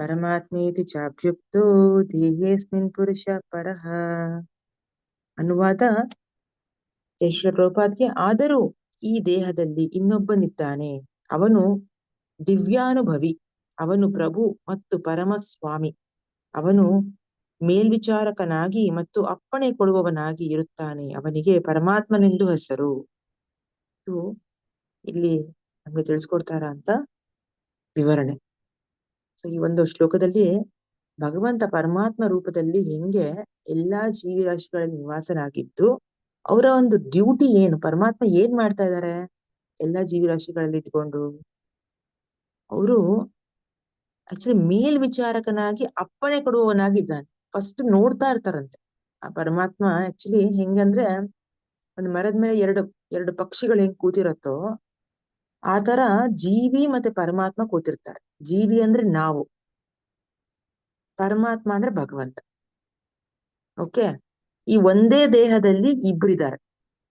ಪರಮಾತ್ಮೇತಿ ಚಾಭ್ಯುಕ್ತೋ ದೇಹೇಸ್ಮಿನ್ ಪುರುಷ ಪರಹ ಅನುವಾದ ಯಶ್ವ ಪ್ರಭುಪಾದ್ಗೆ ಆದರೂ ಈ ದೇಹದಲ್ಲಿ ಇನ್ನೊಬ್ಬನಿದ್ದಾನೆ. ಅವನು ದಿವ್ಯಾನುಭವಿ, ಅವನು ಪ್ರಭು ಮತ್ತು ಪರಮಸ್ವಾಮಿ. ಅವನು ಮೇಲ್ವಿಚಾರಕನಾಗಿ ಮತ್ತು ಅಪ್ಪಣೆ ಕೊಡುವವನಾಗಿ ಇರುತ್ತಾನೆ. ಅವನಿಗೆ ಪರಮಾತ್ಮನೆಂದು ಹೆಸರು. ಇದು ಇಲ್ಲಿ ನಮ್ಗೆ ತಿಳಿಸ್ಕೊಡ್ತಾರ ಅಂತ ವಿವರಣೆ. ಈ ಒಂದು ಶ್ಲೋಕದಲ್ಲಿ ಭಗವಂತ ಪರಮಾತ್ಮ ರೂಪದಲ್ಲಿ ಹೆಂಗೆ ಎಲ್ಲಾ ಜೀವಿ ರಾಶಿಗಳಲ್ಲಿ ನಿವಾಸನಾಗಿದ್ದು ಅವರ ಒಂದು ಡ್ಯೂಟಿ ಏನು? ಪರಮಾತ್ಮ ಏನ್ ಮಾಡ್ತಾ ಇದ್ದಾರೆ ಎಲ್ಲಾ ಜೀವಿ ರಾಶಿಗಳಲ್ಲಿ ಇದ್ಕೊಂಡು? ಅವರು ಆಕ್ಚುಲಿ ಮೇಲ್ವಿಚಾರಕನಾಗಿ ಅಪ್ಪಣೆ ಕೊಡುವವನಾಗಿದ್ದಾನೆ. ಫಸ್ಟ್ ನೋಡ್ತಾ ಇರ್ತಾರಂತೆ. ಆ ಪರಮಾತ್ಮ ಆಕ್ಚುಲಿ ಹೆಂಗಂದ್ರೆ ಒಂದು ಮರದ ಮೇಲೆ ಎರಡು ಎರಡು ಪಕ್ಷಿಗಳು ಹೆಂಗ್ ಕೂತಿರತ್ತೋ ಆತರ ತರ ಜೀವಿ ಮತ್ತೆ ಪರಮಾತ್ಮ ಕೂತಿರ್ತಾರೆ. ಜೀವಿ ಅಂದ್ರೆ ನಾವು. ಪರಮಾತ್ಮ ಅಂದ್ರೆ ಭಗವಂತ. ಓಕೆ ಈ ಒಂದೇ ದೇಹದಲ್ಲಿ ಇಬ್ಬರಿದ್ದಾರೆ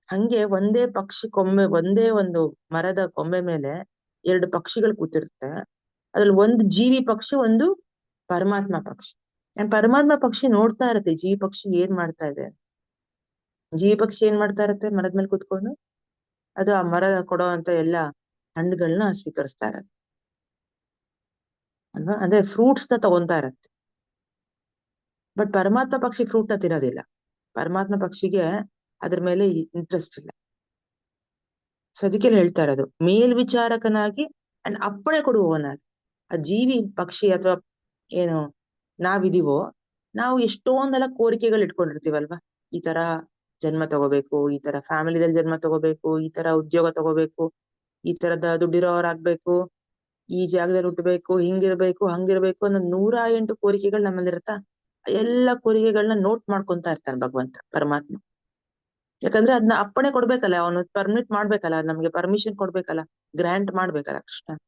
ಹಂಗೆ ಒಂದೇ ಪಕ್ಷಿ ಕೊಂಬೆ ಒಂದೇ ಒಂದು ಮರದ ಕೊಂಬೆ ಮೇಲೆ ಎರಡು ಪಕ್ಷಿಗಳು ಕೂತಿರುತ್ತೆ. ಅದ್ರಲ್ಲಿ ಒಂದು ಜೀವಿ ಪಕ್ಷಿ, ಒಂದು ಪರಮಾತ್ಮ ಪಕ್ಷಿ. ಅಂಡ್ ಪರಮಾತ್ಮ ಪಕ್ಷಿ ನೋಡ್ತಾ ಇರತ್ತೆ, ಜೀವಿ ಪಕ್ಷಿ ಏನ್ ಮಾಡ್ತಾ ಇದೆ ಜೀವಿ ಪಕ್ಷಿ ಏನ್ ಮಾಡ್ತಾ ಇರತ್ತೆ, ಮರದ ಮೇಲೆ ಕೂತ್ಕೊಂಡು? ಅದು ಆ ಮರ ಕೊಡೋ ಅಂತ ಎಲ್ಲಾ ಹಣ್ಣುಗಳನ್ನ ಸ್ವೀಕರಿಸ್ತಾ ಇರತ್ತೆ. ಅಲ್ವಾ? ಅಂದ್ರೆ ಫ್ರೂಟ್ಸ್ನ ತಗೊಂತಾ ಇರತ್ತೆ. ಬಟ್ ಪರಮಾತ್ಮ ಪಕ್ಷಿ ಫ್ರೂಟ್ನ ತಿನ್ನೋದಿಲ್ಲ. ಪರಮಾತ್ಮ ಪಕ್ಷಿಗೆ ಅದ್ರ ಮೇಲೆ ಇಂಟ್ರೆಸ್ಟ್ ಇಲ್ಲ. ಸೊ ಅದಕ್ಕೆ ಹೇಳ್ತಾ ಇರೋದು. ಮೇಲ್ವಿಚಾರಕನಾಗಿ ಅಂಡ್ ಅಪ್ಪಣೆ ಕೊಡುವವನಾಗಿ. ಆ ಜೀವಿ ಪಕ್ಷಿ ಅಥವಾ ಏನು ನಾವಿದೀವೋ, ನಾವು ಎಷ್ಟೊಂದೆಲ್ಲ ಕೋರಿಕೆಗಳು ಇಟ್ಕೊಂಡಿರ್ತೀವಲ್ವಾ? ಈ ತರ ಜನ್ಮ ತಗೋಬೇಕು, ಈ ತರ ಫ್ಯಾಮಿಲಿದಲ್ಲಿ ಜನ್ಮ ತಗೋಬೇಕು, ಈ ತರ ಉದ್ಯೋಗ ತಗೋಬೇಕು, ಈ ತರದ ದುಡ್ಡಿರೋರಾಗ್ಬೇಕು ಈ ಜಾಗದಲ್ಲಿ ಹುಟ್ಟಬೇಕು, ಹಿಂಗಿರ್ಬೇಕು, ಹಂಗಿರ್ಬೇಕು ಅನ್ನೋ ನೂರ ಎಂಟು ಕೋರಿಕೆಗಳು ನಮ್ಮಲ್ಲಿರುತ್ತಾ ಎಲ್ಲ ಕೋರಿಕೆಗಳನ್ನ ನೋಟ್ ಮಾಡ್ಕೊಂತ ಇರ್ತಾನೆ ಭಗವಂತ, ಪರಮಾತ್ಮ. ಯಾಕಂದ್ರೆ ಅದನ್ನ ಅಪ್ಪಣೆ ಕೊಡ್ಬೇಕಲ್ಲ, ಅವನು ಪರ್ಮಿಟ್ ಮಾಡ್ಬೇಕಲ್ಲ, ನಮ್ಗೆ ಪರ್ಮಿಷನ್ ಕೊಡ್ಬೇಕಲ್ಲ ಗ್ರಾಂಟ್ ಮಾಡ್ಬೇಕಲ್ಲ ಕೃಷ್ಣ.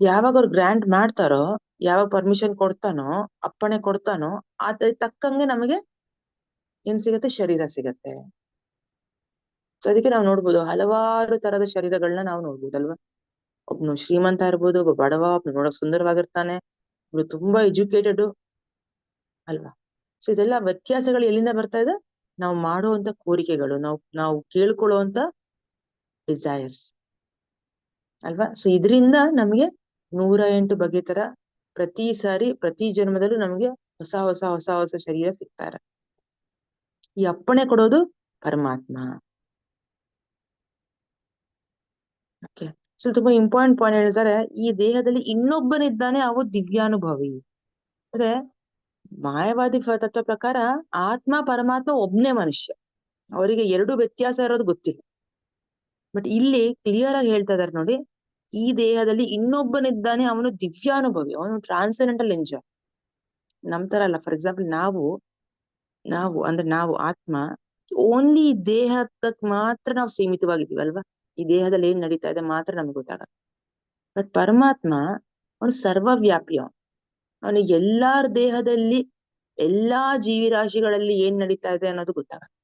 ಯಾವಾಗ ಅವ್ರು ಗ್ರಾಂಟ್ ಮಾಡ್ತಾರೋ, ಯಾವಾಗ ಪರ್ಮಿಷನ್ ಕೊಡ್ತಾನೋ, ಅಪ್ಪಣೆ ಕೊಡ್ತಾನೋ, ಅದ ತಕ್ಕಂಗೆ ನಮಗೆ ಏನ್ ಸಿಗತ್ತೆ? ಶರೀರ ಸಿಗತ್ತೆ. ಸೊ, ಅದಕ್ಕೆ ನಾವು ನೋಡ್ಬೋದು, ಹಲವಾರು ತರದ ಶರೀರಗಳನ್ನ ನಾವು ನೋಡ್ಬೋದಲ್ವಾ? ಒಬ್ನು ಶ್ರೀಮಂತ ಇರ್ಬೋದು, ಒಬ್ಬ ಬಡವ, ಒಬ್ನು ನೋಡಕ್ ಸುಂದರವಾಗಿರ್ತಾನೆ, ಒಬ್ನು ತುಂಬಾ ಎಜುಕೇಟೆಡ್ ಅಲ್ವಾ? ಸೊ ಇದೆಲ್ಲ ವ್ಯತ್ಯಾಸಗಳು ಎಲ್ಲಿಂದ ಬರ್ತಾ ಇದೆ? ನಾವು ಮಾಡುವಂತ ಕೋರಿಕೆಗಳು, ನಾವು ನಾವು ಕೇಳ್ಕೊಳ್ಳುವಂತ ಡಿಸೈರ್ಸ್ ಅಲ್ವಾ? ಸೊ ಇದರಿಂದ ನಮ್ಗೆ ನೂರ ಎಂಟು ಬಗೆ ತರ ಪ್ರತಿ ಸಾರಿ, ಪ್ರತಿ ಜನ್ಮದಲ್ಲೂ ನಮ್ಗೆ ಹೊಸ ಹೊಸ ಹೊಸ ಹೊಸ ಶರೀರ ಸಿಗ್ತಾರ ಈ ಅಪ್ಪಣೆ ಕೊಡೋದು ಪರಮಾತ್ಮ. ಓಕೆ ಸೊ ತುಂಬಾ ಇಂಪಾರ್ಟೆಂಟ್ ಪಾಯಿಂಟ್ ಹೇಳ್ತಾರೆ ಈ ದೇಹದಲ್ಲಿ ಇನ್ನೊಬ್ಬನಿದ್ದಾನೆ, ಅವು ದಿವ್ಯಾನುಭವಿ. ಅಂದ್ರೆ ಮಾಯವಾದಿ ತತ್ವ ಪ್ರಕಾರ ಆತ್ಮ, ಪರಮಾತ್ಮ ಒಬ್ನೇ ಮನುಷ್ಯ. ಅವರಿಗೆ ಎರಡು ವ್ಯತ್ಯಾಸ ಇರೋದು ಗೊತ್ತಿಲ್ಲ. ಬಟ್ ಇಲ್ಲಿ ಕ್ಲಿಯರ್ ಆಗಿ ಹೇಳ್ತಾ ಇದಾರೆ ನೋಡಿ, ಈ ದೇಹದಲ್ಲಿ ಇನ್ನೊಬ್ಬನಿದ್ದಾನೆ, ಅವನು ದಿವ್ಯಾನುಭವಿ, ಅವನು ಟ್ರಾನ್ಸೆಂಡೆಂಟಲ್ ಎಂಜಾಯ್ ನಮ್ ತರ ಅಲ್ಲ. ಫಾರ್ ಎಕ್ಸಾಂಪಲ್ ನಾವು ನಾವು, ಅಂದ್ರೆ ನಾವು ಆತ್ಮ ಓನ್ಲಿ ದೇಹಕ್ಕೆ ಮಾತ್ರ ನಾವು ಸೀಮಿತವಾಗಿದ್ದೀವಿ ಅಲ್ವಾ ಈ ದೇಹದಲ್ಲಿ ಏನ್ ನಡೀತಾ ಇದೆ ಮಾತ್ರ ನಮ್ಗೆ ಗೊತ್ತಾಗತ್ತೆ ಬಟ್ ಪರಮಾತ್ಮ ಅವನು ಸರ್ವವ್ಯಾಪಿ ಅವನು ಅವನು ಎಲ್ಲಾರ ದೇಹದಲ್ಲಿ, ಎಲ್ಲಾ ಜೀವಿ ರಾಶಿಗಳಲ್ಲಿ ಏನ್ ನಡೀತಾ ಇದೆ ಅನ್ನೋದು ಗೊತ್ತಾಗತ್ತೆ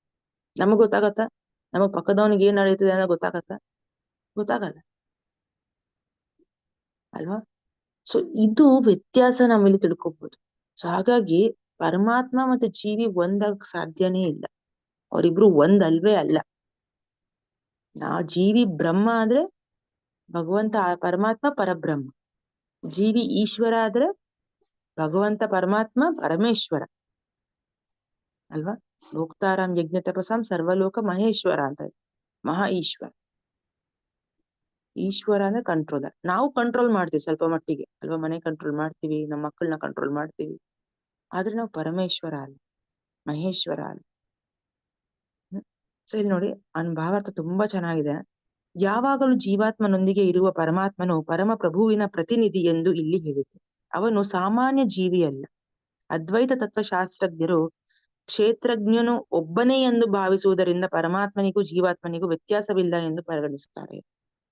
ನಮಗ್ ಗೊತ್ತಾಗತ್ತ? ನಮ್ಮ ಪಕ್ಕದವನಿಗೆ ಏನ್ ನಡೀತಿದೆ ಅನ್ನೋದು ಗೊತ್ತಾಗತ್ತ? ಗೊತ್ತಾಗಲ್ಲ. ಅಲ್ವಾ? ಸೊ ಇದು ವ್ಯತ್ಯಾಸ ನಮ್ಮಲ್ಲಿ ತಿಳ್ಕೊಬಹುದು ಸೊ ಹಾಗಾಗಿ ಪರಮಾತ್ಮ ಮತ್ತೆ ಜೀವಿ ಒಂದಾಗ ಸಾಧ್ಯನೇ ಇಲ್ಲ. ಅವರಿಬ್ರು ಒಂದ್ ಅಲ್ವೇ ಅಲ್ಲ. ನಾ ಜೀವಿ ಬ್ರಹ್ಮ ಅಂದ್ರೆ ಭಗವಂತ ಪರಮಾತ್ಮ ಪರಬ್ರಹ್ಮ. ಜೀವಿ ಈಶ್ವರ ಆದ್ರೆ ಭಗವಂತ ಪರಮಾತ್ಮ ಪರಮೇಶ್ವರ. ಅಲ್ವಾ? ಭೋಕ್ತಾರಾಮ್ ಯಜ್ಞ ತಪಸಾಂ ಸರ್ವಲೋಕ ಮಹೇಶ್ವರ ಅಂತ ಮಹಾ ಈಶ್ವರ. ಈಶ್ವರ ಅಂದ್ರೆ ಕಂಟ್ರೋಲರ್ ನಾವು ಕಂಟ್ರೋಲ್ ಮಾಡ್ತೀವಿ ಸ್ವಲ್ಪ ಮಟ್ಟಿಗೆ. ಅಲ್ವಾ? ಮನೆ ಕಂಟ್ರೋಲ್ ಮಾಡ್ತೀವಿ, ನಮ್ಮ ಮಕ್ಕಳನ್ನ ಕಂಟ್ರೋಲ್ ಮಾಡ್ತೀವಿ. ಆದ್ರೆ ನಾವು ಪರಮೇಶ್ವರ ಅಲ್ಲ. ಮಹೇಶ್ವರ ಅಲ್ಲ. ಸೊ ಇಲ್ಲಿ ನೋಡಿ ಅವನ ಭಾವಾರ್ಥ ತುಂಬಾ ಚೆನ್ನಾಗಿದೆ. ಯಾವಾಗಲೂ ಜೀವಾತ್ಮನೊಂದಿಗೆ ಇರುವ ಪರಮಾತ್ಮನು ಪರಮ ಪ್ರಭುವಿನ ಪ್ರತಿನಿಧಿ ಎಂದು ಇಲ್ಲಿ ಹೇಳಿದೆ. ಅವನು ಸಾಮಾನ್ಯ ಜೀವಿಯಲ್ಲ. ಅದ್ವೈತ ತತ್ವಶಾಸ್ತ್ರಜ್ಞರು, ಕ್ಷೇತ್ರಜ್ಞನು ಒಬ್ಬನೇ ಎಂದು ಭಾವಿಸುವುದರಿಂದ ಪರಮಾತ್ಮನಿಗೂ ಜೀವಾತ್ಮನಿಗೂ ವ್ಯತ್ಯಾಸವಿಲ್ಲ ಎಂದು ಪರಿಗಣಿಸುತ್ತಾರೆ.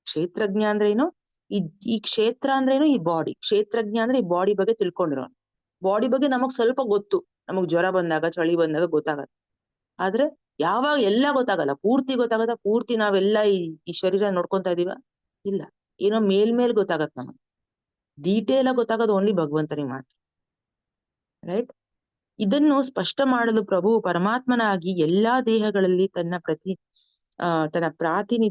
ಕ್ಷೇತ್ರಜ್ಞ ಅಂದ್ರೆ ಏನು? ಈ ಈ ಕ್ಷೇತ್ರ ಅಂದ್ರೆ ಏನು? ಈ ಬಾಡಿ ಕ್ಷೇತ್ರಜ್ಞ ಅಂದ್ರೆ ಈ ಬಾಡಿ ಬಗ್ಗೆ ತಿಳ್ಕೊಂಡಿರೋನು. ಬಾಡಿ ಬಗ್ಗೆ ನಮಗ್ ಸ್ವಲ್ಪ ಗೊತ್ತು. ನಮಗ್ ಜ್ವರ ಬಂದಾಗ, ಚಳಿ ಬಂದಾಗ ಗೊತ್ತಾಗತ್ತೆ. ಆದ್ರೆ ಯಾವಾಗ ಎಲ್ಲ ಗೊತ್ತಾಗಲ್ಲ. ಪೂರ್ತಿ ಗೊತ್ತಾಗತ್ತ ಪೂರ್ತಿ ನಾವೆಲ್ಲ ಈ ಶರೀರ ನೋಡ್ಕೊಂತ ಇದೀವ? ಇಲ್ಲ. ಏನೋ ಮೇಲ್ಮೇಲ್ ಗೊತ್ತಾಗತ್ ನಮಗೆ. ಡೀಟೇಲ್ ಆಗಿ ಗೊತ್ತಾಗೋದು ಓನ್ಲಿ ಭಗವಂತನಿಗೆ ಮಾತ್ರ. ರೈಟ್ ಇದನ್ನು ಸ್ಪಷ್ಟ ಮಾಡಲು ಪ್ರಭು ಪರಮಾತ್ಮನಾಗಿ ಎಲ್ಲಾ ದೇಹಗಳಲ್ಲಿ ತನ್ನ ಪ್ರತಿ ತನ್ನ ಪ್ರಾತಿನಿ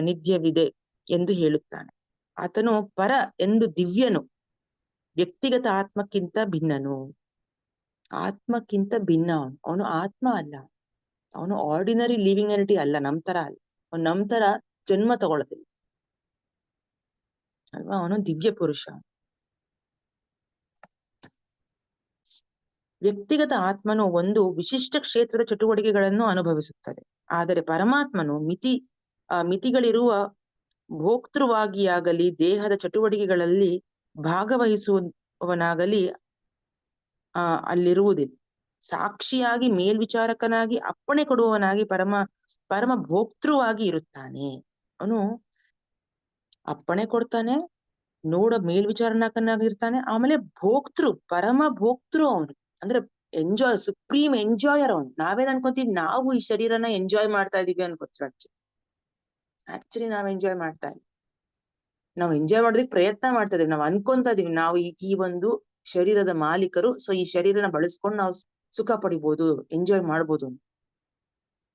ನಿಧ್ಯವಿದೆ ಎಂದು ಹೇಳುತ್ತಾನೆ. ಆತನು ಪರ ಎಂದು ದಿವ್ಯನು, ವ್ಯಕ್ತಿಗತ ಆತ್ಮಕ್ಕಿಂತ ಭಿನ್ನನು. ಆತ್ಮಕ್ಕಿಂತ ಭಿನ್ನ. ಅವನು ಆತ್ಮ ಅಲ್ಲ. ಅವನು ಆರ್ಡಿನರಿ ಲಿವಿಂಗ್ ಎನಿಟಿ ಅಲ್ಲ, ನಮ್ ತರ ಅಲ್ಲ. ಅವ್ನು ನಮ್ ತರ ಜನ್ಮ ತಗೊಳ್ಳೋದಿಲ್ಲ. ಅಲ್ವಾ? ಅವನು ದಿವ್ಯ ಪುರುಷ. ವ್ಯಕ್ತಿಗತ ಆತ್ಮನು ಒಂದು ವಿಶಿಷ್ಟ ಕ್ಷೇತ್ರದ ಚಟುವಟಿಕೆಗಳನ್ನು ಅನುಭವಿಸುತ್ತದೆ. ಆದರೆ ಪರಮಾತ್ಮನು ಮಿತಿ ಮಿತಿಗಳಿರುವ ಭೋಕ್ತೃವಾಗಿಯಾಗಲಿ, ದೇಹದ ಚಟುವಟಿಕೆಗಳಲ್ಲಿ ಭಾಗವಹಿಸುವವನಾಗಲಿ ಅಲ್ಲಿರುವುದಿಲ್ಲ. ಸಾಕ್ಷಿಯಾಗಿ ಮೇಲ್ವಿಚಾರಕನಾಗಿ ಅಪ್ಪಣೆ ಕೊಡುವವನಾಗಿ ಪರಮ ಪರಮ ಭೋಕ್ತೃವಾಗಿ ಇರುತ್ತಾನೆ. ಅವನು ಅಪ್ಪಣೆ ಕೊಡ್ತಾನೆ, ನೋಡ ಮೇಲ್ವಿಚಾರಕನಾಗಿರ್ತಾನೆ, ಆಮೇಲೆ ಭೋಕ್ತೃ, ಪರಮ ಭೋಕ್ತೃ ಅವನು. ಅಂದ್ರೆ ಎಂಜಾಯ್ ಸುಪ್ರೀಂ ಎಂಜಾಯರ್ ಅವನು. ನಾವೇನ್ ಅನ್ಕೊಂತೀವಿ, ನಾವು ಈ ಶರೀರನ ಎಂಜಾಯ್ ಮಾಡ್ತಾ ಇದೀವಿ ಅನ್ಕೋತೀವಿ ಆಕ್ಚುಲಿ ಆಕ್ಚುಲಿ ನಾವ್ ಎಂಜಾಯ್ ಮಾಡ್ತಾ ಇದೀವಿ ನಾವು ಎಂಜಾಯ್ ಮಾಡೋದಕ್ಕೆ ಪ್ರಯತ್ನ ಮಾಡ್ತಾ ಇದೀವಿ. ನಾವು ಅನ್ಕೊಂತ ಇದೀವಿ, ನಾವು ಈ ಈ ಒಂದು ಶರೀರದ ಮಾಲೀಕರು ಸೊ ಈ ಶರೀರನ ಬಳಸ್ಕೊಂಡು ನಾವು ಸುಖ ಪಡಿಬಹುದು ಎಂಜಾಯ್ ಮಾಡ್ಬೋದು.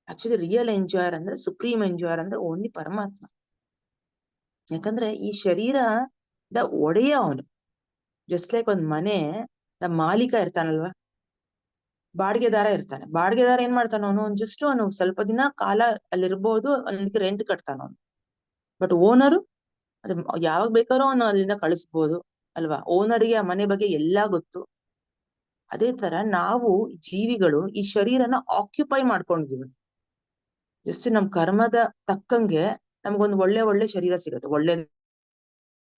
ಆಕ್ಚುಲಿ ರಿಯಲ್ ಎಂಜಾಯರ್ ಅಂದ್ರೆ ಸುಪ್ರೀಂ ಎಂಜಾಯರ್ ಅಂದ್ರೆ ಓನ್ಲಿ ಪರಮಾತ್ಮ. ಯಾಕಂದ್ರೆ ಈ ಶರೀರದ ಒಡೆಯ ಅವನು. ಜಸ್ಟ್ ಲೈಕ್ ಒಂದ್ ಮನೆ ದ ಮಾಲೀಕ ಇರ್ತಾನಲ್ವಾ? ಬಾಡಿಗೆದಾರ ಇರ್ತಾನೆ. ಬಾಡಿಗೆದಾರ ಏನ್ ಮಾಡ್ತಾನ ಅವನು? ಜಸ್ಟ್ ಅವನು ಸ್ವಲ್ಪ ದಿನ ಕಾಲ ಅಲ್ಲಿರ್ಬೋದು ಅದಕ್ಕೆ ರೆಂಟ್ ಕಟ್ತಾನ ಅವನು. ಬಟ್ ಓನರು ಅದ್ ಯಾವಾಗ ಬೇಕಾದ್ರೂ ಅವನು ಅಲ್ಲಿಂದ ಕಳಿಸ್ಬೋದು, ಅಲ್ವಾ? ಓನರಿಗೆ ಆ ಮನೆ ಬಗ್ಗೆ ಎಲ್ಲಾ ಗೊತ್ತು. ಅದೇ ತರ ನಾವು ಜೀವಿಗಳು ಈ ಶರೀರನ ಆಕ್ಯುಪೈ ಮಾಡ್ಕೊಂಡಿದೀವಿ ಜಸ್ಟ್ ನಮ್ ಕರ್ಮದ ತಕ್ಕಂಗೆ ನಮ್ಗೊಂದು ಒಳ್ಳೆ ಒಳ್ಳೆ ಶರೀರ ಸಿಗುತ್ತೆ. ಒಳ್ಳೆ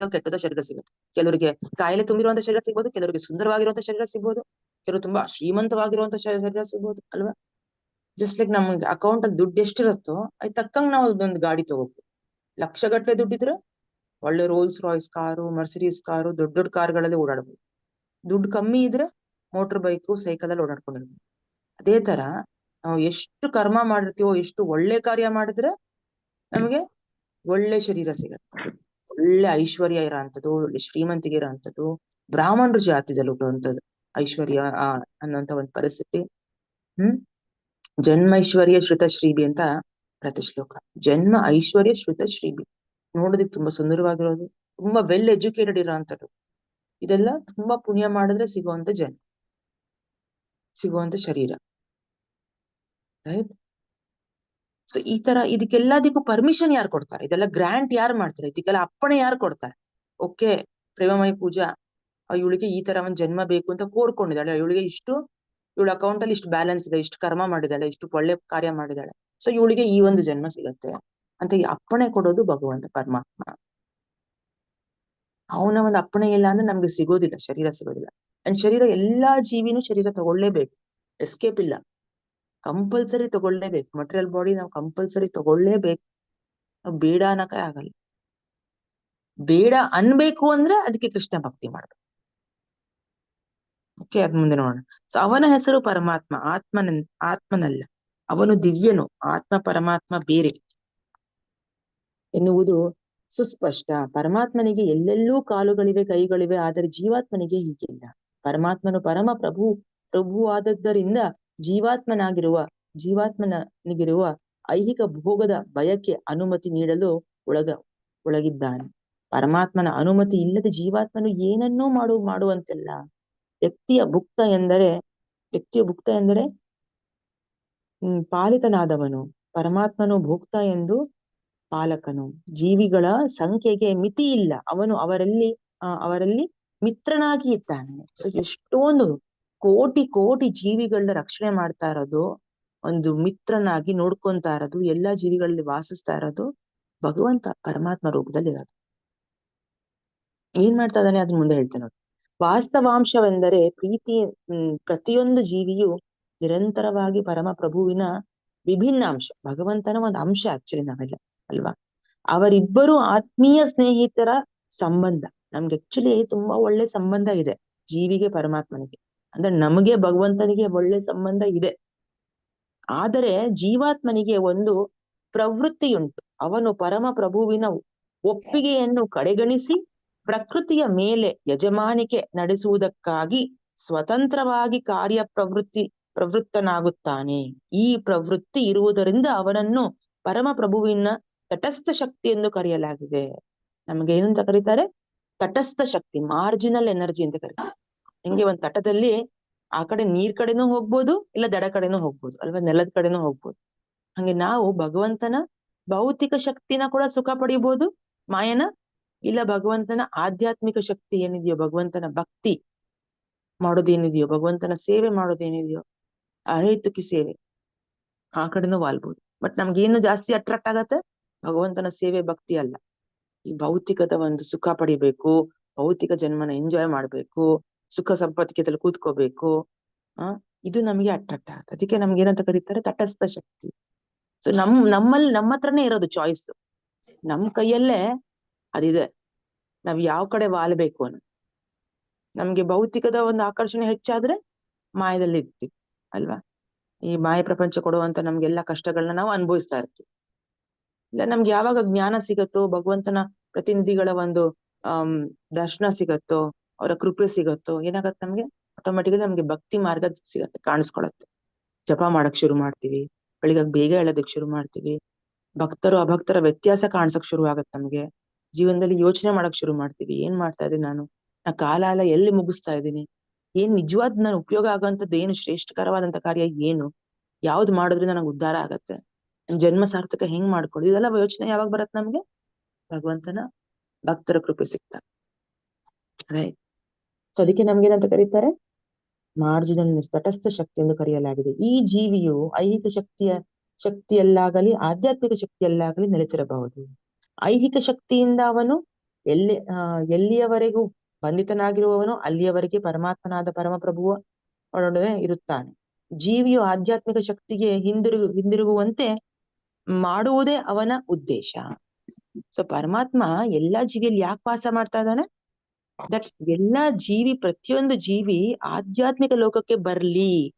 ಕೆಟ್ಟದ ಶರೀರ ಸಿಗುತ್ತೆ. ಕೆಲವರಿಗೆ ಕಾಯಿಲೆ ತುಂಬಿರುವಂತ ಶರೀರ ಸಿಗ್ಬೋದು, ಕೆಲವರಿಗೆ ಸುಂದರವಾಗಿರುವಂತ ಶರೀರ ಸಿಗ್ಬೋದು, ಕೆಲವರು ತುಂಬಾ ಶ್ರೀಮಂತವಾಗಿರುವಂತ ಶರೀರ ಸಿಗ್ಬೋದು, ಅಲ್ವಾ? ಜಸ್ಟ್ ಲೈಕ್ ನಮ್ಗೆ ಅಕೌಂಟ್ ಅಲ್ಲಿ ದುಡ್ಡು ಎಷ್ಟಿರುತ್ತೋ ಅದ್ ತಕ್ಕಂಗ್ ನಾವು ಅದೊಂದು ಗಾಡಿ ತಗೋಬೇಕು. ಲಕ್ಷ ಗಟ್ಲೆ ದುಡ್ಡಿದ್ರೆ ಒಳ್ಳೆ Rolls Royce car Mercedes car, ದೊಡ್ಡ ದೊಡ್ಡ ಕಾರ್ಗಳಲ್ಲಿ ಓಡಾಡ್ಬೋದು. ದುಡ್ಡು ಕಮ್ಮಿ ಇದ್ರೆ ಮೋಟರ್ ಬೈಕು ಸೈಕಲ್ ಅಲ್ಲಿ ಓಡಾಡ್ಕೊಂಡಿರ್ಬೋದು ಅದೇ ತರ ನಾವು ಎಷ್ಟು ಕರ್ಮ ಮಾಡಿರ್ತೀವೋ, ಎಷ್ಟು ಒಳ್ಳೆ ಕಾರ್ಯ ಮಾಡಿದ್ರೆ ನಮಗೆ ಒಳ್ಳೆ ಶರೀರ ಸಿಗತ್ತೆ. ಒಳ್ಳೆ ಐಶ್ವರ್ಯ ಇರೋಂಥದ್ದು, ಒಳ್ಳೆ ಶ್ರೀಮಂತಿಗೆ ಇರೋಂಥದ್ದು, ಬ್ರಾಹ್ಮಣರು ಜಾತಿದಲ್ಲಿ ಹುಟ್ಟುವಂಥದ್ದು ಐಶ್ವರ್ಯ ಅನ್ನೋಂತ ಒಂದು ಪರಿಸ್ಥಿತಿ. ಹ್ಮ್? ಜನ್ಮೈಶ್ವರ್ಯ ಶ್ರುತ ಶ್ರೀಬಿ ಅಂತ ಪ್ರತಿ ಶ್ಲೋಕ ಜನ್ಮ ಐಶ್ವರ್ಯ ಶ್ರುತ ಶ್ರೀಬಿ. ನೋಡೋದಕ್ಕೆ ತುಂಬಾ ಸುಂದರವಾಗಿರೋದು. ತುಂಬಾ ವೆಲ್ ಎಜುಕೇಟೆಡ್ ಇರೋಂಥದ್ದು. ಇದೆಲ್ಲ ತುಂಬಾ ಪುಣ್ಯ ಮಾಡಿದ್ರೆ ಸಿಗುವಂತ ಜನ್ಮ. ಸಿಗುವಂತ ಶರೀರ. ರೈಟ್ ಸೊ ಈ ತರ ಇದಕ್ಕೆಲ್ಲದಕ್ಕೂ ಪರ್ಮಿಷನ್ ಯಾರು ಕೊಡ್ತಾರೆ? ಇದೆಲ್ಲ ಗ್ರಾಂಟ್ ಯಾರು ಮಾಡ್ತಾರೆ? ಇದಕ್ಕೆಲ್ಲ ಅಪ್ಪಣೆ ಯಾರು ಕೊಡ್ತಾರೆ? ಓಕೆ ಪ್ರೇಮಮಯಿ ಪೂಜಾ, ಇವಳಿಗೆ ಈ ತರ ಒಂದ್ ಜನ್ಮ ಬೇಕು ಅಂತ ಕೋರ್ಕೊಂಡಿದ್ದಾಳೆ ಇವಳಿಗೆ ಇಷ್ಟು, ಇವಳ ಅಕೌಂಟ್ ಅಲ್ಲಿ ಇಷ್ಟು ಬ್ಯಾಲೆನ್ಸ್ ಇದೆ, ಇಷ್ಟು ಕರ್ಮ ಮಾಡಿದಾಳೆ ಇಷ್ಟು ಒಳ್ಳೆ ಕಾರ್ಯ ಮಾಡಿದಾಳೆ ಸೊ ಇವಳಿಗೆ ಈ ಒಂದು ಜನ್ಮ ಸಿಗತ್ತೆ ಅಂತ ಈ ಅಪ್ಪಣೆ ಕೊಡೋದು ಭಗವಂತ ಪರಮಾತ್ಮ. ಅವನ ಒಂದು ಅಪ್ಪಣೆ ಇಲ್ಲ ಅಂದ್ರೆ ನಮ್ಗೆ ಸಿಗೋದಿಲ್ಲ, ಶರೀರ ಸಿಗೋದಿಲ್ಲ. ಅಂಡ್ ಶರೀರ ಎಲ್ಲಾ ಜೀವಿನೂ ಶರೀರ ತಗೊಳ್ಳೇಬೇಕು. ಎಸ್ಕೇಪ್ ಇಲ್ಲ. ಕಂಪಲ್ಸರಿ ತಗೊಳ್ಳೇಬೇಕು. ಮಟೀರಿಯಲ್ ಬಾಡಿ ನಾವು ಕಂಪಲ್ಸರಿ ತಗೊಳ್ಳೇಬೇಕು. ನಾವು ಬೇಡ ಅನ್ನಕ ಆಗಲ್ಲ. ಬೇಡ ಅನ್ಬೇಕು ಅಂದ್ರೆ ಅದಕ್ಕೆ ಕೃಷ್ಣ ಭಕ್ತಿ ಮಾಡ್ಬೇಕು. ಓಕೆ ಅದ್ ಮುಂದೆ ನೋಡೋಣ. ಸೊ ಅವನ ಹೆಸರು ಪರಮಾತ್ಮ. ಆತ್ಮನ ಆತ್ಮನಲ್ಲ. ಅವನು ದಿವ್ಯನು. ಆತ್ಮ ಪರಮಾತ್ಮ ಬೇರೆ. ಎನ್ನುವುದು ಸುಸ್ಪಷ್ಟ. ಪರಮಾತ್ಮನಿಗೆ ಎಲ್ಲೆಲ್ಲೂ ಕಾಲುಗಳಿವೆ, ಕೈಗಳಿವೆ, ಆದರೆ ಜೀವಾತ್ಮನಿಗೆ ಹೀಗಿಲ್ಲ. ಪರಮಾತ್ಮನು ಪರಮ ಪ್ರಭು, ಪ್ರಭುವಾದದ್ದರಿಂದ ಜೀವಾತ್ಮನಾಗಿರುವ ಜೀವಾತ್ಮನಿಗಿರುವ ಐಹಿಕ ಭೋಗದ ಬಯಕೆ ಅನುಮತಿ ನೀಡಲು ಒಳಗ, ಒಳಗಿದ್ದಾನೆ. ಪರಮಾತ್ಮನ ಅನುಮತಿ ಇಲ್ಲದೆ ಜೀವಾತ್ಮನು ಏನನ್ನೂ ಮಾಡು, ಮಾಡುವಂತಿಲ್ಲ. ವ್ಯಕ್ತಿಯ ಭುಕ್ತ ಎಂದರೆ, ವ್ಯಕ್ತಿಯ ಭುಕ್ತ ಎಂದರೆ, ಹ್ಮ್, ಪಾಲಿತನಾದವನು. ಪರಮಾತ್ಮನು ಭುಕ್ತ ಎಂದು ಪಾಲಕನು. ಜೀವಿಗಳ ಸಂಖ್ಯೆಗೆ ಮಿತಿ ಇಲ್ಲ. ಅವನು ಅವರಲ್ಲಿ ಅವರಲ್ಲಿ ಮಿತ್ರನಾಗಿ ಇದ್ದಾನೆ. ಸೊ ಎಷ್ಟೊಂದು ಕೋಟಿ ಕೋಟಿ ಜೀವಿಗಳನ್ನ ರಕ್ಷಣೆ ಮಾಡ್ತಾ ಇರೋದು, ಒಂದು ಮಿತ್ರನಾಗಿ ನೋಡ್ಕೊಂತಾ ಇರೋದು, ಎಲ್ಲಾ ಜೀವಿಗಳಲ್ಲಿ ವಾಸಿಸ್ತಾ ಇರೋದು ಭಗವಂತ ಪರಮಾತ್ಮ ರೂಪದಲ್ಲಿ ಇರೋದು. ಏನ್ ಮಾಡ್ತಾ ಇದ್ದಾನೆ? ಅದನ್ನ ಮುಂದೆ ಹೇಳ್ತೇನೆ ವಾಸ್ತವಾಂಶವೆಂದರೆ ಪ್ರೀತಿ ಪ್ರತಿಯೊಂದು ಜೀವಿಯು ನಿರಂತರವಾಗಿ ಪರಮ ಪ್ರಭುವಿನ ವಿಭಿನ್ನ ಅಂಶ ಭಗವಂತನ ಒಂದು ಅಂಶ ಆಕ್ಚುಲಿ ನಾವೆಲ್ಲ. ಅಲ್ವಾ? ಅವರಿಬ್ಬರು ಆತ್ಮೀಯ ಸ್ನೇಹಿತರ ಸಂಬಂಧ. ನಮ್ಗೆ ಆಕ್ಚುಲಿ ತುಂಬಾ ಒಳ್ಳೆ ಸಂಬಂಧ ಇದೆ, ಜೀವಿಗೆ, ಪರಮಾತ್ಮನಿಗೆ. ಅಂದ್ರೆ ನಮಗೆ, ಭಗವಂತನಿಗೆ ಒಳ್ಳೆ ಸಂಬಂಧ ಇದೆ. ಆದರೆ ಜೀವಾತ್ಮನಿಗೆ ಒಂದು ಪ್ರವೃತ್ತಿಯುಂಟು. ಅವನು ಪರಮ ಪ್ರಭುವಿನ ಒಪ್ಪಿಗೆಯನ್ನು ಕಡೆಗಣಿಸಿ, ಪ್ರಕೃತಿಯ ಮೇಲೆ ಯಜಮಾನಿಕೆ ನಡೆಸುವುದಕ್ಕಾಗಿ ಸ್ವತಂತ್ರವಾಗಿ ಕಾರ್ಯ ಪ್ರವೃತ್ತಿ, ಪ್ರವೃತ್ತನಾಗುತ್ತಾನೆ. ಈ ಪ್ರವೃತ್ತಿ ಇರುವುದರಿಂದ ಅವನನ್ನು ಪರಮ ಪ್ರಭುವಿನ ತಟಸ್ಥ ಶಕ್ತಿ ಎಂದು ಕರೆಯಲಾಗಿದೆ. ನಮಗೆ ಏನಂತ ಕರೀತಾರೆ? ತಟಸ್ಥ ಶಕ್ತಿ ಮಾರ್ಜಿನಲ್ ಎನರ್ಜಿ ಅಂತ ಕರೀತಾರೆ. ಹಿಂಗೆ ಒಂದ್ ತಟದಲ್ಲಿ ಆ ಕಡೆ ನೀರ್ ಕಡೆನೂ ಹೋಗ್ಬೋದು, ಇಲ್ಲ ದಡ ಕಡೆನೂ ಹೋಗ್ಬೋದು, ಅಲ್ವಾ? ನೆಲದ ಕಡೆನೂ ಹೋಗ್ಬೋದು. ಹಂಗೆ ನಾವು ಭಗವಂತನ ಭೌತಿಕ ಶಕ್ತಿನ ಕೂಡ ಸುಖ ಪಡಿಬಹುದು ಮಾಯನ, ಇಲ್ಲ ಭಗವಂತನ ಆಧ್ಯಾತ್ಮಿಕ ಶಕ್ತಿ ಏನಿದೆಯೋ, ಭಗವಂತನ ಭಕ್ತಿ ಮಾಡೋದೇನಿದೆಯೋ, ಭಗವಂತನ ಸೇವೆ ಮಾಡೋದೇನಿದೆಯೋ ಅಹೇತುಕಿ ಸೇವೆ, ಆ ಕಡೆನೂ ವಾಲ್ಬೋದು. ಬಟ್ ನಮ್ಗೆ ಏನು ಜಾಸ್ತಿ ಅಟ್ರಾಕ್ಟ್ ಆಗತ್ತೆ ಭಗವಂತನ ಸೇವೆ ಭಕ್ತಿ ಅಲ್ಲ. ಈ ಭೌತಿಕದ ಒಂದು ಸುಖ ಪಡಿಬೇಕು, ಭೌತಿಕ ಜನ್ಮನ ಎಂಜಾಯ್ ಮಾಡ್ಬೇಕು, ಸುಖ ಸಂಪತ್ತಿಗೆದಲ್ಲಿ ಕೂತ್ಕೋಬೇಕು, ಆ, ಇದು ನಮ್ಗೆ ಅಟ್ರಾಕ್ಟ್ ಅದಕ್ಕೆ ನಮ್ಗೆ ಏನಂತ ಕರೀತಾರೆ, ತಟಸ್ಥ ಶಕ್ತಿ. ಸೊ ನಮ್ ನಮ್ಮಲ್ಲಿ ನಮ್ಮ ಹತ್ರನೇ ಇರೋದು ಚಾಯ್ಸ್ ನಮ್ ಕೈಯಲ್ಲೇ ಅದಿದೆ. ನಾವ್ ಯಾವ ಕಡೆ ವಾಲ್ಬೇಕು ಅನ್ನೋ ನಮ್ಗೆ ಭೌತಿಕದ ಒಂದು ಆಕರ್ಷಣೆ ಹೆಚ್ಚಾದ್ರೆ ಮಾಯದಲ್ಲಿ ಇರ್ತೀವಿ ಅಲ್ವಾ? ಈ ಮಾಯ ಪ್ರಪಂಚ ಕೊಡುವಂತ ನಮ್ಗೆಲ್ಲಾ ಕಷ್ಟಗಳನ್ನ ನಾವು ಅನುಭವಿಸ್ತಾ ಇರ್ತೀವಿ. ನಮ್ಗೆ ಯಾವಾಗ ಜ್ಞಾನ ಸಿಗತ್ತೋ, ಭಗವಂತನ ಪ್ರತಿನಿಧಿಗಳ ಒಂದು ದರ್ಶನ ಸಿಗತ್ತೋ, ಅವರ ಕೃಪೆ ಸಿಗತ್ತೋ, ಏನಾಗತ್ತೆ ನಮ್ಗೆ? ಆಟೋಮೆಟಿಕಲಿ ನಮ್ಗೆ ಭಕ್ತಿ ಮಾರ್ಗ ಸಿಗತ್ತೆ, ಕಾಣಿಸ್ಕೊಳತ್ತೆ. ಜಪ ಮಾಡಕ್ ಶುರು ಮಾಡ್ತೀವಿ, ಬೆಳಿಗ್ಗೆ ಬೇಗ ಹೇಳೋದಕ್ ಶುರು ಮಾಡ್ತೀವಿ. ಭಕ್ತರು, ಅಭಕ್ತರ ವ್ಯತ್ಯಾಸ ಕಾಣಿಸಕ್ ಶುರು ಆಗತ್ತೆ ನಮ್ಗೆ. ಜೀವನದಲ್ಲಿ ಯೋಚನೆ ಮಾಡಕ್ ಶುರು ಮಾಡ್ತೀವಿ, ಏನ್ ಮಾಡ್ತಾ ಇದ್ದೀನಿ ನಾನು? ನಾ ಕಾಲ ಎಲ್ಲ ಮುಗಿಸ್ತಾ ಇದ್ದೀನಿ? ಏನ್ ನಿಜವಾದ್ ನಾನು ಉಪಯೋಗ ಆಗೋಂಥದ್ದು ಏನು ಶ್ರೇಷ್ಠಕರವಾದಂತ ಕಾರ್ಯ ಏನು? ಯಾವ್ದು ಮಾಡಿದ್ರಿಂದ ನನಗೆ ಉದ್ಧಾರ ಆಗತ್ತೆ? ಜನ್ಮ ಸಾರ್ಥಕ ಹೆಂಗ್ ಮಾಡ್ಕೊಳ್ಳಿ ಇದೆಲ್ಲ ಯೋಚನೆ ಯಾವಾಗ ಬರತ್ ನಮ್ಗೆ? ಭಗವಂತನ ಭಕ್ತರ ಕೃಪೆ ಸಿಗ್ತಾರೆ ರೈಟ್ ಸೊ ಅದಕ್ಕೆ ಏನಂತ ಕರೀತಾರೆ? ಮಾರ್ಜಿನಲ್ ತಟಸ್ಥ ಶಕ್ತಿ ಎಂದು ಕರೆಯಲಾಗಿದೆ. ಈ ಜೀವಿಯು ಐಹಿಕ ಶಕ್ತಿಯ, ಶಕ್ತಿಯಲ್ಲಾಗಲಿ, ಆಧ್ಯಾತ್ಮಿಕ ಶಕ್ತಿಯಲ್ಲಾಗಲಿ ನೆಲೆಸಿರಬಹುದು. ಐಹಿಕ ಶಕ್ತಿಯಿಂದ ಅವನು ಎಲ್ಲಿ ಎಲ್ಲಿಯವರೆಗೂ ಬಂಧಿತನಾಗಿರುವವನು, ಅಲ್ಲಿಯವರೆಗೆ ಪರಮಾತ್ಮನಾದ ಪರಮಪ್ರಭುವ ಒಡನೆ ಇರುತ್ತಾನೆ. ಜೀವಿಯು ಆಧ್ಯಾತ್ಮಿಕ ಶಕ್ತಿಗೆ ಹಿಂದಿರುಗು, ಹಿಂದಿರುಗುವಂತೆ ಮಾಡುವುದೇ ಅವನ ಉದ್ದೇಶ. ಸೊ ಪರಮಾತ್ಮ ಎಲ್ಲಾ ಜೀವಿಯಲ್ಲಿ ಯಾಕೆ ವಾಸ ಮಾಡ್ತಾ ಇದ್ದಾನೆ? ದಟ್ ಎಲ್ಲಾ ಜೀವಿ, ಪ್ರತಿಯೊಂದು ಜೀವಿ ಆಧ್ಯಾತ್ಮಿಕ ಲೋಕಕ್ಕೆ ಬರ್ಲಿ,